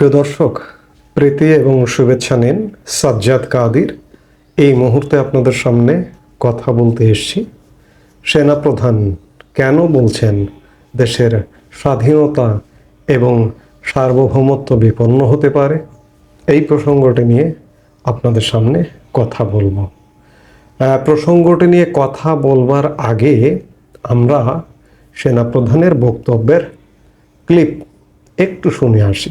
প্রিয় দর্শক, প্রীতি এবং শুভেচ্ছা নিন সাজ্জাদ কাদির। এই মুহূর্তে আপনাদের সামনে কথা বলতে এসছি। সেনাপ্রধান কেন বলছেন দেশের স্বাধীনতা এবং সার্বভৌমত্ব বিপন্ন হতে পারে? এই প্রসঙ্গটি নিয়ে আপনাদের সামনে কথা বলব। প্রসঙ্গটি নিয়ে কথা বলবার আগে আমরা সেনাপ্রধানের বক্তব্যের ক্লিপ একটু শুনে আসি।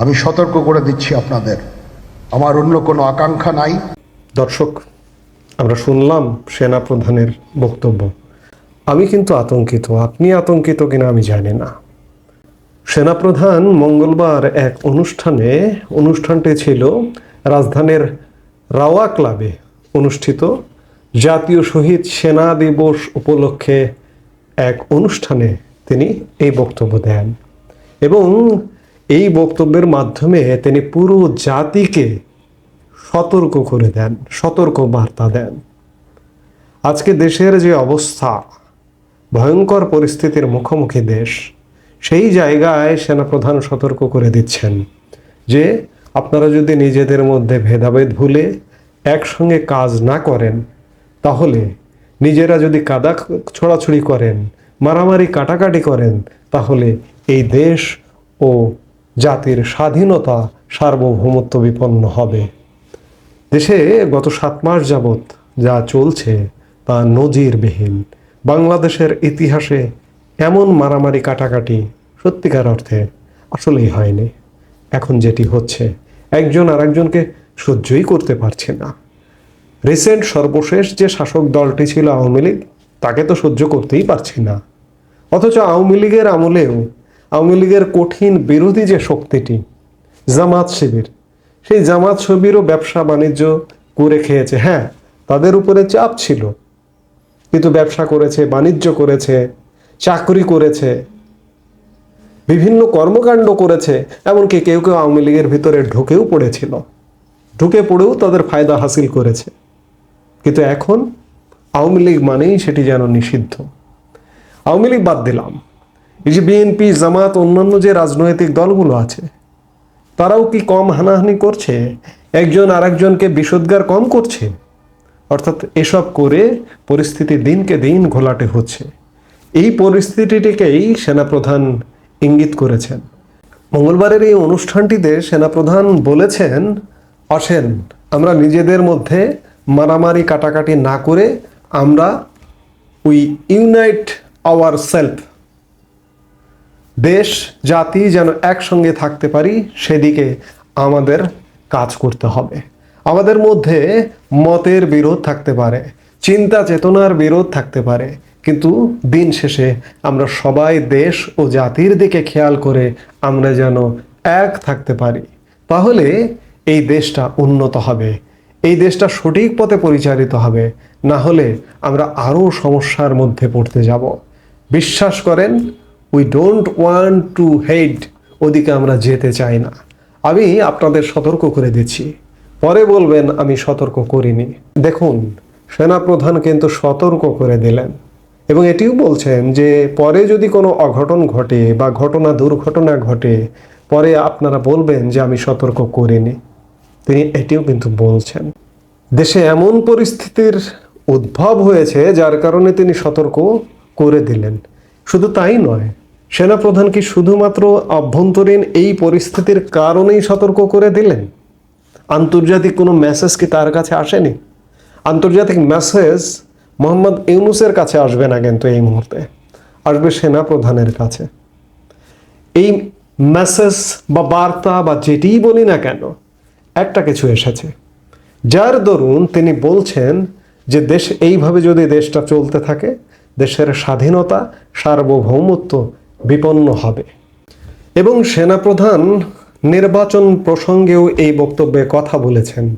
আমি সতর্ক করে দিচ্ছি আপনাদের। আমার অন্য কোনো আকাঙ্ক্ষা নাই। দর্শক, আমরা শুনলাম সেনাপ্রধানের বক্তব্য। আমি কিন্তু আতঙ্কিত। আপনি আতঙ্কিত কিনা আমি জানি না। সেনাপ্রধান মঙ্গলবার এক অনুষ্ঠানে, অনুষ্ঠানটি ছিল রাজধানীর রাওয়া ক্লাবে অনুষ্ঠিত। জাতীয় শহীদ সেনা দিবস উপলক্ষে এক অনুষ্ঠানে তিনি এই বক্তব্য দেন। এবং এই বক্তব্যের মাধ্যমে তিনি পুরো জাতিকে সতর্ক করে দেন, সতর্ক বার্তা দেন। আজকে দেশের যে অবস্থা, ভয়ঙ্কর পরিস্থিতির মুখোমুখি দেশ, সেই জায়গায় সেনাপ্রধান সতর্ক করে দিচ্ছেন যে, আপনারা যদি নিজেদের মধ্যে ভেদাভেদ ভুলে একসঙ্গে কাজ না করেন, তাহলে নিজেরা যদি কাদা ছোড়াছুড়ি করেন, মারামারি কাটাকাটি করেন, তাহলে এই দেশ ও জাতির স্বাধীনতা সার্বভৌমত্ব বিপন্ন হবে। দেশে গত সাত মাস যাবৎ যা চলছে তা নজিরবিহীন। বাংলাদেশের ইতিহাসে এমন মারামারি কাটাকাটি সত্যিকার অর্থে আসলেই হয়নি। এখন যেটি হচ্ছে, একজন আর একজনকে সহ্যই করতে পারছে না। রিসেন্ট সর্বশেষ যে শাসক দলটি ছিল আওয়ামী লীগ, তাকে তো সহ্য করতেই পারছি না। অথচ আওয়ামী লীগের আমলেও আওয়ামী লীগের কঠিন বিরোধী যে শক্তিটি, জামাত শিবির, সেই জামাত শিবিরও ব্যবসা বাণিজ্য করে খেয়েছে। হ্যাঁ তাদের উপরে চাপ ছিল। কিন্তু ব্যবসা করেছে, বাণিজ্য করেছে, চাকরি করেছে, বিভিন্ন কর্মকাণ্ড করেছে, এমনকি কেউ কেউ আওয়ামী লীগের ভিতরে ঢুকেও পড়েছিল। ঢুকে পড়েও তাদের ফায়দা হাসিল করেছে। কিন্তু এখন আওয়ামী লীগ মানেই সেটি যেন নিষিদ্ধ। আওয়ামী লীগ বাদ দিলাম। এই যে বিএনপি, জামাত, অন্যান্য যে রাজনৈতিক দলগুলো আছে, তারাও কি কম হানাহানি করছে? একজন আরেকজনকে বিষোদ্গার কম করছে? অর্থাৎ এসব করে পরিস্থিতি দিনকে দিন ঘোলাটে হচ্ছে। এই পরিস্থিতিটিকেই সেনাপ্রধান ইঙ্গিত করেছেন। মঙ্গলবারের এই অনুষ্ঠানটিতে সেনাপ্রধান বলেছেন, আসেন, আমরা নিজেদের মধ্যে মারামারি কাটাকাটি না করে আমরা উই ইউনাইট আওয়ার সেলফ দেশ, জাতি যেন একসঙ্গে থাকতে পারি, সেদিকে আমাদের কাজ করতে হবে। আমাদের মধ্যে মতের বিরোধ থাকতে পারে, চিন্তা চেতনার বিরোধ থাকতে পারে, কিন্তু দিন শেষে আমরা সবাই দেশ ও জাতির দিকে খেয়াল করে আমরা যেন এক থাকতে পারি। তাহলে এই দেশটা উন্নত হবে, এই দেশটা সঠিক পথে পরিচালিত হবে, না হলে আমরা আরও সমস্যার মধ্যে পড়তে যাব। বিশ্বাস করেন we don't want to head ওদিকে আমরা যেতে চাই না। আমি আপনাদের সতর্ক করে দিচ্ছি। পরে বলবেন, আমি সতর্ক করিনি। দেখুন, সেনাপ্রধান কিন্তু সতর্ক করে দিলেন। এবং এটিও বলছেন যে, পরে যদি কোনো অঘটন ঘটে বা ঘটনা দুর্ঘটনা ঘটে, পরে আপনারা বলবেন যে, আমি সতর্ক করিনি। তিনি এটিও কিন্তু বলছেন। দেশে এমন পরিস্থিতির উদ্ভব হয়েছে যার কারণে তিনি সতর্ক করে দিলেন। শুধু তাই নয় সেনাপ্রধান কি শুধুমাত্র অভ্যন্তরীণ এই পরিস্থিতির কারণেই সতর্ক করে দিলেন? আন্তর্জাতিক কোনো মেসেজ কি তার কাছে আসেনি? আন্তর্জাতিক মেসেজ মোহাম্মদ ইউনুসের কাছে আসবে না কিন্তু এই মুহূর্তে। আসবে সেনাপ্রধানের কাছে। এই মেসেজ বা বার্তা বা যেটিই বলি না কেন, একটা কিছু এসেছে। যার দরুন তিনি বলছেন যে দেশ এইভাবে যদি দেশটা চলতে থাকে, দেশের স্বাধীনতা, সার্বভৌমত্ব বিপন্ন হবে। এবং সেনাপ্রধান নির্বাচন প্রসঙ্গেও এই বক্তব্যে কথা বলেছেন।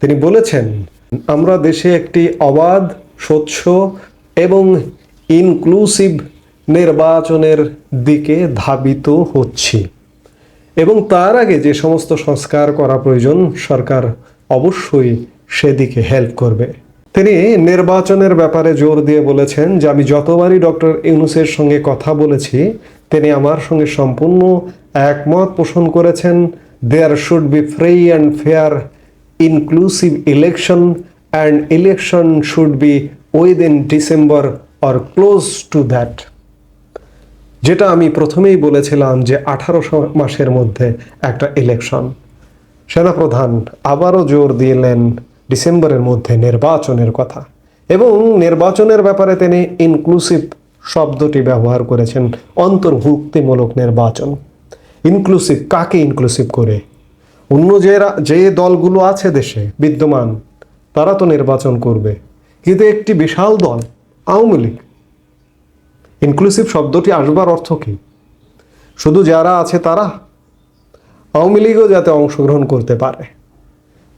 তিনি বলেছেন, আমরা দেশে একটি অবাধ, স্বচ্ছ এবং ইনক্লুসিভ নির্বাচনের দিকে ধাবিত হচ্ছি। এবং তার আগে যে সমস্ত সংস্কার করা প্রয়োজন, সরকার অবশ্যই সেদিকে হেল্প করবে। তিনি নির্বাচনের ব্যাপারে জোর দিয়ে বলেছেন যে, আমি যতবারই ডক্টর ইউনুসের সঙ্গে কথা বলেছি, তিনি আমার সঙ্গে সম্পূর্ণ একমত পোষণ করেছেন there should be free and fair inclusive election and election should be within December or close to that যেটা আমি প্রথমেই বলেছিলাম যে আঠারোশো মাসের মধ্যে একটা ইলেকশন সেনাপ্রধান আবারও জোর দিলেন ডিসেম্বরের মধ্যে নির্বাচনের কথা। এবং নির্বাচনের ব্যাপারে তিনি ইনক্লুসিভ শব্দটি ব্যবহার করেছেন, অন্তর্ভুক্তিমূলক নির্বাচন। ইনক্লুসিভ কাকে ইনক্লুসিভ করে? অন্য যে যে দলগুলো আছে দেশে বিদ্যমান, তারা তো নির্বাচন করবে। কিন্তু একটি বিশাল দল, আওয়ামী লীগ। ইনক্লুসিভ শব্দটি আসবার অর্থ কী? শুধু যারা আছে তারা? আওয়ামী লীগও যাতে অংশগ্রহণ করতে পারে।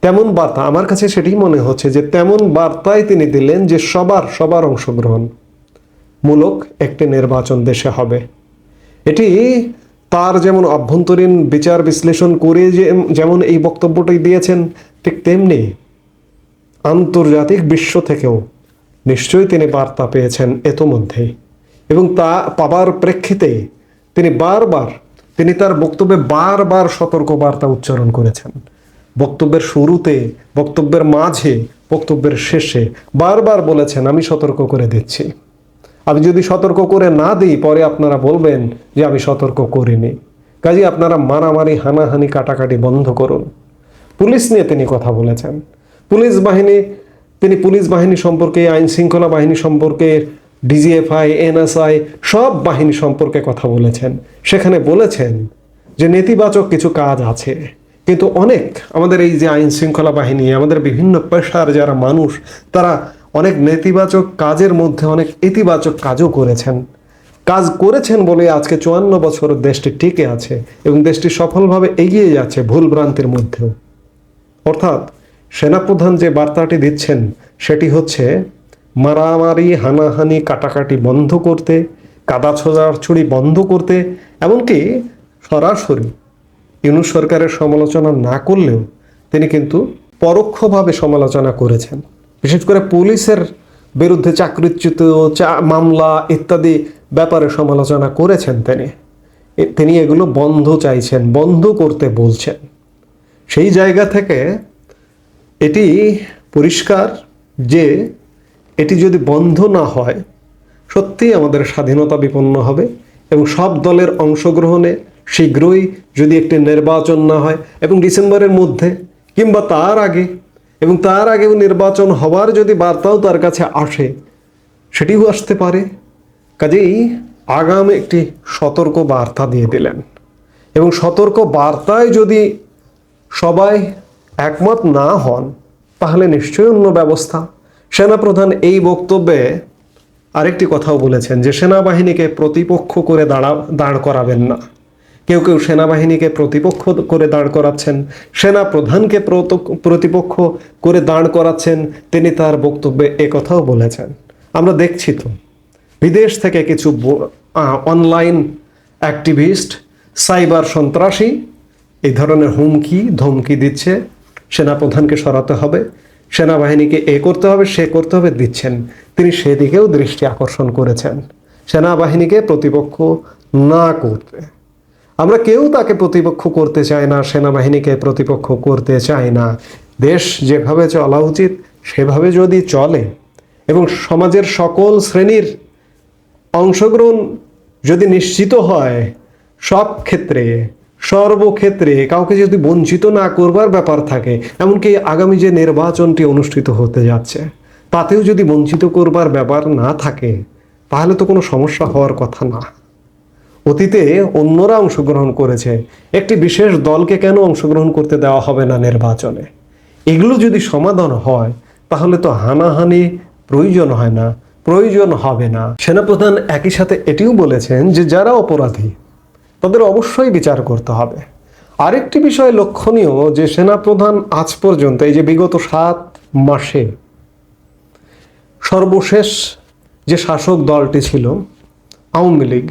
তেমন বার্তা। আমার কাছে সেটাই মনে হচ্ছে যে তেমন বার্তাই তিনি দিলেন যে সবার সবার অংশগ্রহণ মূলক একটি নির্বাচন দেশে হবে। এটি তার যেমন অভ্যন্তরীণ বিচার বিশ্লেষণ করে যে যেমন এই বক্তব্যটি দিয়েছেন, ঠিক তেমনি আন্তর্জাতিক বিশ্ব থেকেও নিশ্চয়ই তিনি বার্তা পেয়েছেন এতোমধ্যেই। এবং তা পাবার প্রেক্ষিতে তিনি বারবার তিনি তার বক্তব্যে বারবার সতর্ক বার্তা উচ্চারণ করেছেন। বক্তব্যের শুরুতে, বক্তব্যের মাঝে, বক্তব্যের শেষে বারবার বলেছেন, আমি সতর্ক করে দিচ্ছি। আমি যদি সতর্ক করে না দিই, পরে আপনারা বলবেন যে, আমি সতর্ক করিনি। কাজে আপনারা মারামারি, হানাহানি, কাটাকাটি বন্ধ করুন। পুলিশ নিয়ে তিনি কথা বলেছেন। পুলিশ বাহিনী, তিনি পুলিশ বাহিনী সম্পর্কে, আইন শৃঙ্খলা বাহিনী সম্পর্কে, ডিজিএফআই, এনএসআই সব বাহিনী সম্পর্কে কথা বলেছেন। সেখানে বলেছেন যে, নেতিবাচক কিছু কাজ আছে। কিন্তু অনেক আমাদের এই যে আইন শৃঙ্খলা বাহিনী, আমাদের বিভিন্ন পেশার যারা মানুষ, তারা অনেক নেতিবাচক কাজের মধ্যে অনেক ইতিবাচক কাজও করেছেন। কাজ করেছেন বলে আজকে চুয়ান্ন বছর দেশটি টিকে আছে এবং দেশটি সফলভাবে এগিয়ে যাচ্ছে ভুল ভ্রান্তির মধ্যেও। অর্থাৎ সেনাপ্রধান যে বার্তাটি দিচ্ছেন, সেটি হচ্ছে, মারামারি, হানাহানি, কাটাকাটি বন্ধ করতে, কাদা ছোড়াছুড়ি বন্ধ করতে, এমনকি সরাসরি ইউনুস সরকারের সমালোচনা না করলেও তিনি কিন্তু পরোক্ষভাবে সমালোচনা করেছেন। বিশেষ করে পুলিশের বিরুদ্ধে চাকরিচ্যুত মামলা ইত্যাদি ব্যাপারে সমালোচনা করেছেন তিনি। তিনি এগুলো বন্ধ চাইছেন, বন্ধ করতে বলছেন। সেই জায়গা থেকে এটি পরিষ্কার যে এটি যদি বন্ধ না হয়, সত্যিই আমাদের স্বাধীনতা বিপন্ন হবে এবং সব দলের অংশগ্রহণে শীঘ্রই যদি একটি নির্বাচন না হয় এবং ডিসেম্বরের মধ্যে কিংবা তার আগে এবং তার আগেও নির্বাচন হওয়ার যদি বার্তাও তার কাছে আসে, সেটিও আসতে পারে। কাজেই আগাম একটি সতর্ক বার্তা দিয়ে দিলেন। এবং সতর্ক বার্তায় যদি সবাই একমত না হন, তাহলে নিশ্চয়ই অন্য ব্যবস্থা। সেনাপ্রধান এই বক্তব্যে আরেকটি কথাও বলেছেন যে, সেনাবাহিনীকে প্রতিপক্ষ করে দাঁড়া দাঁড় করাবেন না। কেউ কেউ সেনাবাহিনীকে প্রতিপক্ষ করে দাঁড় করাচ্ছেন সেনা প্রধানকে প্রতিপক্ষ করে দাঁড় করাচ্ছেন, তিনি তার বক্তব্যে এ কথাও বলেছেন। আমরা দেখছি তো, বিদেশ থেকে কিছু অনলাইন অ্যাক্টিভিস্ট সাইবার সন্ত্রাসী, এই ধরনের হুমকি, ধমকি দিচ্ছে, সেনাপ্রধানকে সরাতে হবে, সেনাবাহিনীকে এ করতে হবে, সে করতে হবে দিচ্ছেন। তিনি সেদিকেও দৃষ্টি আকর্ষণ করেছেন। সেনাবাহিনীকে প্রতিপক্ষ না করতে। আমরা কেউ তাকে প্রতিপক্ষ করতে চাই না, সেনাবাহিনীকে প্রতিপক্ষ করতে চাই না। দেশ যেভাবে চলা উচিত, সেভাবে যদি চলে এবং সমাজের সকল শ্রেণির অংশগ্রহণ যদি নিশ্চিত হয়, সব ক্ষেত্রে, সর্বক্ষেত্রে কাউকে যদি বঞ্চিত না করবার ব্যাপার থাকে, এমনকি আগামী যে নির্বাচনটি অনুষ্ঠিত হতে যাচ্ছে, তাতেও যদি বঞ্চিত করবার ব্যাপার না থাকে, তাহলে তো কোনো সমস্যা হওয়ার কথা না। অতীতে অন্যরা অংশগ্রহণ করেছে। একটি বিশেষ দলকে কেন অংশগ্রহণ করতে দেওয়া হবে না নির্বাচনে? এগুলো যদি সমাধান হয়, তাহলে তো হানাহানি প্রয়োজন হয় না, প্রয়োজন হবে না। সেনাপ্রধান একই সাথে এটিও বলেছেন যে যারা অপরাধী, তাদের অবশ্যই বিচার করতে হবে। আরেকটি বিষয় লক্ষণীয় যে সেনাপ্রধান আজ পর্যন্ত, এই যে বিগত সাত মাসে সর্বশেষ যে শাসক দলটি ছিল, আওয়ামী লীগ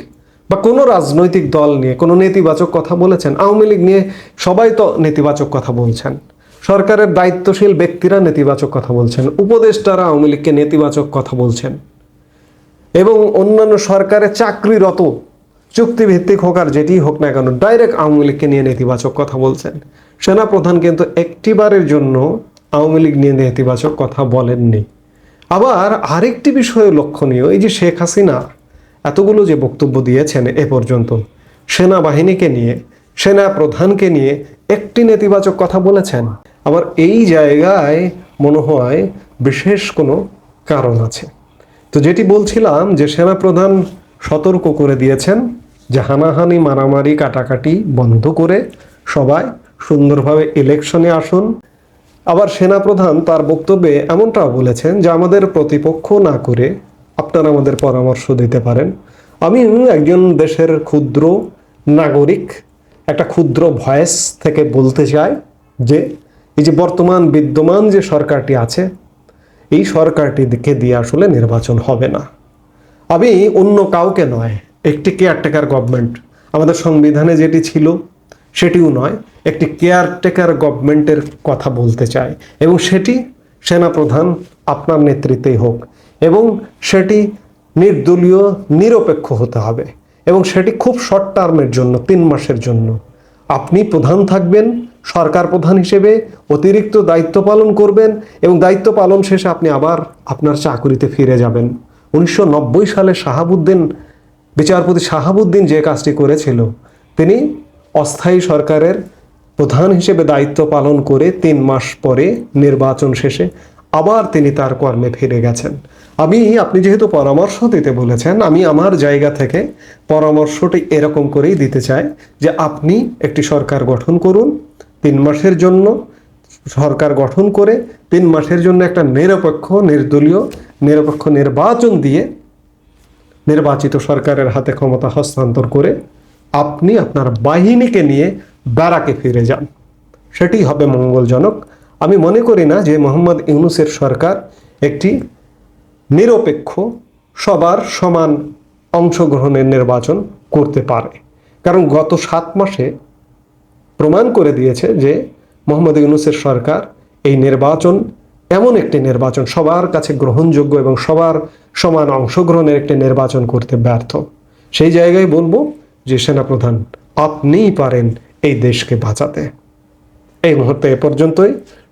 বা কোনো রাজনৈতিক দল নিয়ে কোনো নেতিবাচক কথা বলেছেন? আওয়ামী লীগ নিয়ে সবাই তো নেতিবাচক কথা বলছেন। সরকারের দায়িত্বশীল ব্যক্তিরা নেতিবাচক কথা বলছেন। উপদেষ্টারা আওয়ামী লীগকে নেতিবাচক কথা বলছেন। এবং অন্যান্য সরকারের চাকরিরত, চুক্তিভিত্তিক হোক আর যেটি হোক না কেন, ডাইরেক্ট আওয়ামী লীগকে নিয়ে নেতিবাচক কথা বলছেন। সেনাপ্রধান কিন্তু একটিবারের জন্য আওয়ামী লীগ নিয়ে নেতিবাচক কথা বলেননি। আবার আরেকটি বিষয় লক্ষণীয়, এই যে শেখ হাসিনা এতগুলো যে বক্তব্য দিয়েছেন এ পর্যন্ত। সেনাবাহিনীকে নিয়ে সেনা প্রধানকে নিয়ে একটি নেতিবাচক কথা বলেছেন। আবার এই জায়গায় মনে হয় বিশেষ কোনো কারণ আছে। তো যেটি বলছিলাম যে সেনাপ্রধান সতর্ক করে দিয়েছেন যে হানাহানি, মারামারি, কাটাকাটি বন্ধ করে সবাই সুন্দরভাবে ইলেকশনে আসুন। আবার সেনাপ্রধান তার বক্তব্যে এমনটাও বলেছেন যে আমাদের প্রতিপক্ষ না করে আপনারা আমাদের পরামর্শ দিতে পারেন। আমি একজন দেশের ক্ষুদ্র নাগরিক, একটা ক্ষুদ্র ভয়েস থেকে বলতে চাই যে, এই যে বর্তমান বিদ্যমান যে সরকারটি আছে, এই সরকারটিকে দিয়ে আসলে নির্বাচন হবে না। আমি অন্য কাউকে নয়, একটি কেয়ারটেকার গভর্নমেন্ট আমাদের সংবিধানে যেটি ছিল, সেটিও নয়, একটি কেয়ারটেকার গভর্নমেন্টের কথা বলতে চাই। এবং সেটি সেনাপ্রধান আপনার নেতৃত্বেই হোক। এবং সেটি নির্দলীয়, নিরপেক্ষ হতে হবে। এবং সেটি খুব শর্ট টার্মের জন্য, তিন মাসের জন্য। আপনি প্রধান থাকবেন, সরকার প্রধান হিসেবে অতিরিক্ত দায়িত্ব পালন করবেন এবং দায়িত্ব পালন শেষে আপনি আবার আপনার চাকুরিতে ফিরে যাবেন। উনিশশো নব্বই সালে শাহাবুদ্দিন, বিচারপতি শাহাবুদ্দিন যে কাজটি করেছিল, তিনি অস্থায়ী সরকারের প্রধান হিসেবে দায়িত্ব পালন করে তিন মাস পরে নির্বাচন শেষে আবার তিনি তার কর্মে ফিরে গেছেন। আমি, আপনি যেহেতু পরামর্শ দিতে বলেছেন, আমি আমার জায়গা থেকে পরামর্শটি এরকম করেই দিতে চাই যে আপনি একটি সরকার গঠন করুন তিন মাসের জন্য, সরকার গঠন করে তিন মাসের জন্য একটা নিরপেক্ষ, নির্দলীয়, নিরপেক্ষ নির্বাচন দিয়ে নির্বাচিত সরকারের হাতে ক্ষমতা হস্তান্তর করে আপনি আপনার বাহিনীকে নিয়ে ব্যারাকে ফিরে যান। সেটি হবে মঙ্গলজনক। আমি মনে করি না যে মোহাম্মদ ইউনুসের সরকার একটি নিরপেক্ষ, সবার সমান অংশগ্রহণের নির্বাচন করতে পারে। কারণ গত সাত মাসে প্রমাণ করে দিয়েছে যে মোহাম্মদ ইউনুসের সরকার এই নির্বাচন এমন একটি নির্বাচন, সবার কাছে গ্রহণযোগ্য এবং সবার সমান অংশগ্রহণের একটি নির্বাচন করতে ব্যর্থ। সেই জায়গায় বলব যে সেনাপ্রধান আপনিই পারেন এই দেশকে বাঁচাতে। এই মুহূর্তে এ পর্যন্তই।